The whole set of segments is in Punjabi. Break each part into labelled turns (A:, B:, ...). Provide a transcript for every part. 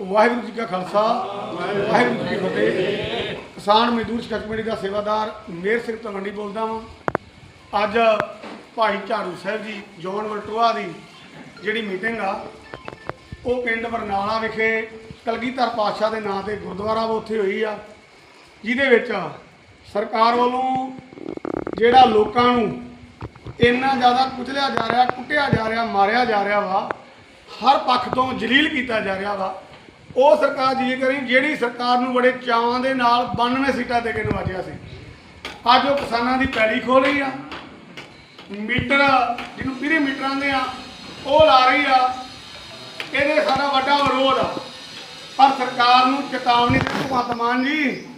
A: ਵਾਹਿਗੁਰੂ ਜੀ ਕਾ ਖਾਲਸਾ, ਵਾਹਿਗੁਰੂ ਜੀ ਕੀ ਫਤਿਹ। ਕਿਸਾਨ ਮਜ਼ਦੂਰ ਸੰਘਰਸ਼ ਕਮੇਟੀ ਦਾ ਸੇਵਾਦਾਰ ਮੇਰ ਸਿੰਘ ਤਲਵੰਡੀ ਬੋਲਦਾ ਹਾਂ ਅੱਜ ਭਾਈ ਝਾੜੂ ਸਾਹਿਬ ਜੀ ਜੋਨ ਵਲਟੋਆ ਦੀ ਜਿਹੜੀ ਮੀਟਿੰਗ ਆ, ਉਹ ਪਿੰਡ ਬਰਨਾਲਾ ਵਿਖੇ ਕਲਗੀਧਰ ਪਾਤਸ਼ਾਹ ਦੇ ਨਾਂ ਤੇ ਗੁਰਦੁਆਰਾ ਉੱਥੇ ਹੋਈ ਆ, ਜਿਹਦੇ ਵਿੱਚ ਸਰਕਾਰ ਵੱਲੋਂ ਜਿਹੜਾ ਲੋਕਾਂ ਨੂੰ ਇੰਨਾ ਜ਼ਿਆਦਾ ਕੁਚਲਿਆ ਜਾ ਰਿਹਾ, ਕੁੱਟਿਆ ਜਾ ਰਿਹਾ, ਮਾਰਿਆ ਜਾ ਰਿਹਾ ਵਾ, ਹਰ ਪੱਖ ਤੋਂ ਜਲੀਲ ਕੀਤਾ ਜਾ ਰਿਹਾ ਵਾ। ਉਹ ਸਰਕਾਰ ਜੀ ਕਰੀ, ਜਿਹੜੀ ਸਰਕਾਰ ਨੂੰ ਬੜੇ ਚਾਵਾਂ ਦੇ ਨਾਲ 92 ਸੀਟਾਂ ਦੇ ਕੇ ਨਵਾਜਿਆ ਸੀ। ਅੱਜ ਉਹ ਕਿਸਾਨਾਂ ਦੀ ਪੈਲੀ ਖੋਲ ਰਹੀ ਆ। ਮੀਟਰ ਜਿਹਨੂੰ ਪੀਰੇ ਮੀਟਰਾਂ ਦੇ ਆ, ਉਹ ਲਾ ਰਹੀ ਆ। ਇਹਦੇ ਸਾਡਾ ਵੱਡਾ ਵਿਰੋਧ ਆ। ਪਰ ਸਰਕਾਰ ਨੂੰ ਚੇਤਾਵਨੀ ਦਿੱਤੀ, ਭਗਵੰਤ ਮਾਨ ਜੀ,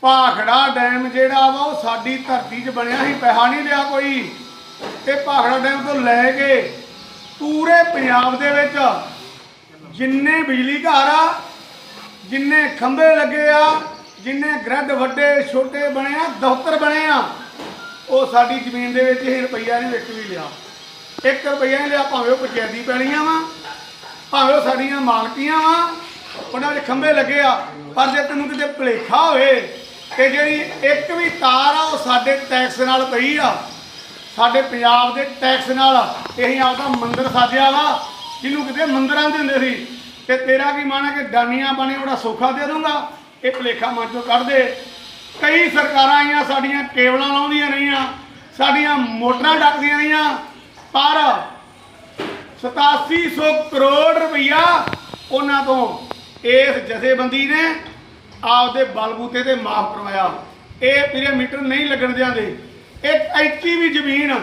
A: ਭਾਖੜਾ ਡੈਮ ਜਿਹੜਾ ਵਾ, ਉਹ ਸਾਡੀ ਧਰਤੀ 'ਚ ਬਣਿਆ ਸੀ, ਪੈਸਾ ਨਹੀਂ ਲਿਆ ਕੋਈ। ਇਹ ਭਾਖੜਾ ਡੈਮ ਤੋਂ ਲੈ ਕੇ ਪੂਰੇ ਪੰਜਾਬ ਦੇ ਵਿੱਚ ਜਿੰਨੇ ਬਿਜਲੀ ਘਰ ਆ, ਜਿੰਨੇ ਖੰਭੇ ਲੱਗੇ ਆ, ਜਿੰਨੇ ਗ੍ਰਿਡ ਵੱਡੇ, ਛੋਟੇ ਬਣੇ ਆ, ਦਫ਼ਤਰ ਬਣੇ ਆ, ਉਹ ਸਾਡੀ ਜ਼ਮੀਨ ਦੇ ਵਿੱਚ ਇਹ ਰੁਪਈਆ ਨਹੀਂ ਵਿੱਚ ਵੀ ਲਿਆ। ਇੱਕ ਰੁਪਈਆ ਨਹੀਂ ਲਿਆ, ਭਾਵੇਂ ਉਹ ਪੰਚਾਇਤੀ ਪੈਣੀਆਂ ਵਾ, ਭਾਵੇਂ ਉਹ ਸਾਡੀਆਂ ਮਾਲਕੀਆਂ ਵਾ, ਉਹਨਾਂ ਦੇ ਖੰਭੇ ਲੱਗੇ ਆ, ਪਰ ਜੇ ਤੈਨੂੰ ਕਿਤੇ ਭੁਲੇਖਾ ਹੋਵੇ ਕਿ ਜਿਹੜੀ ਇੱਕ ਵੀ ਤਾਰ ਆ, ਉਹ ਸਾਡੇ ਟੈਕਸ ਨਾਲ ਪਈ ਆ, ਸਾਡੇ ਪੰਜਾਬ ਦੇ ਟੈਕਸ ਨਾਲ ਅਸੀਂ ਆਪਦਾ ਮੰਦਰ ਸਾਜਿਆ ਵਾ ਜਿਹਨੂੰ ਕਿਤੇ ਮੰਦਰਾਂ ਦੇ ਹੁੰਦੇ ਸੀ। ਤੇ ਤੇਰਾ ਕੀ ਮਾਣਾ ਕਿ ਦਾਨੀਆਂ ਬਾਣੇ ਬੜਾ ਸੌਖਾ ਦੇ ਦੂੰਗਾ ਇਹ ਭੁਲੇਖਾ ਮਨ ਚੋਂ ਕੱਢ ਦੇ। ਕਈ ਸਰਕਾਰਾਂ ਆਈਆਂ ਸਾਡੀਆਂ ਕੇਬਲਾਂ ਲਾਉਂਦੀਆਂ ਰਹੀਆਂ, ਸਾਡੀਆਂ ਮੋਟਰਾਂ ਡੱਕਦੀਆਂ ਰਹੀਆਂ, ਪਰ 8700 ਕਰੋੜ ਰੁਪਈਆ ਉਹਨਾਂ ਤੋਂ ਇਸ ਜਥੇਬੰਦੀ ਨੇ ਆਪਦੇ ਬਲਬੂਤੇ ਤੇ ਮਾਫ ਕਰਵਾਇਆ। ਇਹ ਪੀਰੇ ਮੀਟਰ ਨਹੀਂ ਲੱਗਣ ਦਿਆਂਦੇ। ਇਹ ਐਚੀ ਵੀ ਜ਼ਮੀਨ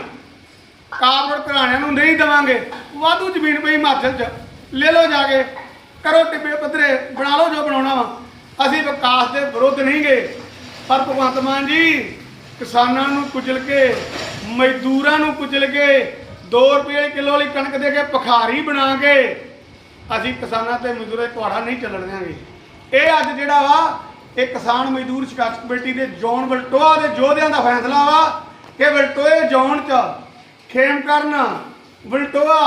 A: ਕਾਰਪੋਰੇਟ ਘਰਾਣਿਆਂ ਨੂੰ ਨਹੀਂ ਦੇਵਾਂਗੇ। ਵਾਧੂ ਜ਼ਮੀਨ ਪਈ ਹਿਮਾਚਲ 'ਚ। ਲੈ ਲਓ ਜਾ ਕੇ। ਕਰੋ ਟਿੱਬੇ ਪੱਧਰੇ। ਬਣਾ ਲਓ ਜੋ ਬਣਾਉਣਾ ਵਾ। ਅਸੀਂ ਵਿਕਾਸ ਦੇ ਵਿਰੁੱਧ ਨਹੀਂ ਗਏ। ਪਰ ਭਗਵੰਤ ਮਾਨ ਜੀ, ਕਿਸਾਨਾਂ ਨੂੰ ਕੁਚਲ ਕੇ, ਮਜ਼ਦੂਰਾਂ ਨੂੰ ਕੁਚਲ ਕੇ 2 ਰੁਪਏ ਕਿਲੋ ਵਾਲੀ ਕਣਕ ਦੇ ਕੇ ਭਖਾਰੀ ਬਣਾ ਕੇ ਅਸੀਂ ਕਿਸਾਨਾਂ ਤੇ ਮਜ਼ਦੂਰਾਂ ਦੇ ਕੁਹਾੜਾ ਨਹੀਂ ਚੱਲਣ ਦਿਆਂਗੇ। ਇਹ ਅੱਜ ਜਿਹੜਾ ਵਾ, ਇਹ ਕਿਸਾਨ ਮਜ਼ਦੂਰ ਸੰਘਰਸ਼ ਕਮੇਟੀ ਦੇ ਜੋਨ ਵਲਟੋਆ ਦੇ ਯੋਧਿਆਂ ਦਾ ਫੈਸਲਾ ਵਾ ਕਿ ਵਲਟੋਏ ਜੋਨ ਚ ਖੇਮ ਕਰਨ ਵਲਟੋਆ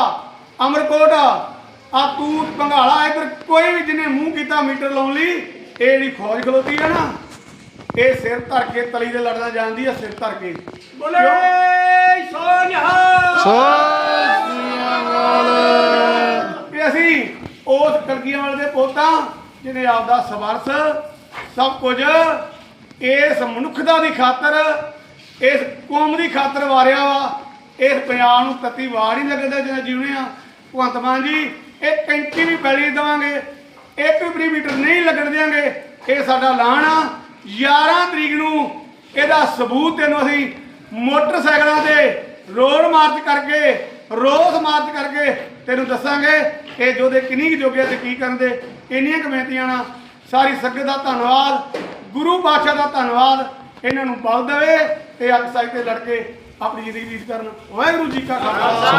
A: ਅਮਰਕੋਟ ਆ ਤੂਤ ਪੰਘਾਲਾ ਇਧਰ ਕੋਈ ਵੀ ਜਿਹਨੇ ਮੂੰਹ ਕੀਤਾ ਮੀਟਰ ਲਾਉਣ ਲਈ ਇਹ ਜਿਹੜੀ ਫੌਜ ਖਲੋਤੀ ਆ ਨਾ ਇਹ ਸਿਰ ਧਰ ਕੇ ਤਲੀ ਦੇ ਲੜਨਾ ਜਾਂਦੀ ਆ ਸਿਰ ਧਰ ਕੇ। ਬੋਲੇ ਕਿ ਅਸੀਂ ਉਸ ਕਲਗੀਆਂ ਵਾਲੇ ਦੇ ਪੋਤਾਂ ਜਿਹਨੇ ਆਪਦਾ ਸਵਰਸ ਸਭ ਕੁਝ ਇਸ ਮਨੁੱਖਤਾ ਦੀ ਖਾਤਰ ਇਸ ਕੌਮ ਦੀ ਖਾਤਰ ਵਾਰਿਆ ਵਾ। ਇਸ ਪੰਜਾਬ ਨੂੰ ਤਤੀ ਵਾਰ ਹੀ ਲੱਗਦਾ ਜਿਹੜਾ ਜਿਉਣੇ ਆ। ਭਗਵੰਤ ਮਾਨ ਜੀ, ਇਹ ਕੈਂਚੀ ਵੀ ਪੈਲੀ ਦੇਵਾਂਗੇ, ਇੱਕ ਵੀ ਮੀਟਰ ਨਹੀਂ ਲੱਗਣ ਦੇਵਾਂਗੇ ਇਹ ਸਾਡਾ ਐਲਾਨ ਆ। 11 ਤਰੀਕ ਨੂੰ ਇਹਦਾ ਸਬੂਤ ਤੈਨੂੰ ਅਸੀਂ ਮੋਟਰਸਾਈਕਲਾਂ ਤੇ ਰੋਡ ਮਾਰਚ ਕਰਕੇ, ਰੋਸ ਮਾਰਚ ਕਰਕੇ ਤੈਨੂੰ ਦੱਸਾਂਗੇ ਕਿ ਜੋਦੇ ਕਿੰਨੀ ਕੁ ਜੋਗੇ ਤੇ ਕੀ ਕਰਨ ਦੇ। ਇੰਨੀਆਂ ਕਮੇਟੀਆਂ ਨਾਲ ਸਾਰੀ ਸੰਗਤ ਦਾ ਧੰਨਵਾਦ, ਗੁਰੂ ਪਾਤਸ਼ਾਹ ਦਾ ਧੰਨਵਾਦ। ਇਹਨਾਂ ਨੂੰ ਬਲ ਦੇਵੇ ਤੇ ਅੱਗ ਸਾਈ ਤੇ ਲੜ ਕੇ ਆਪਣੀ ਜ਼ਿੰਦਗੀ ਬੀਤ ਕਰਨ। ਵਾਹਿਗੁਰੂ ਜੀ ਕਾ ਖਾਲਸਾ।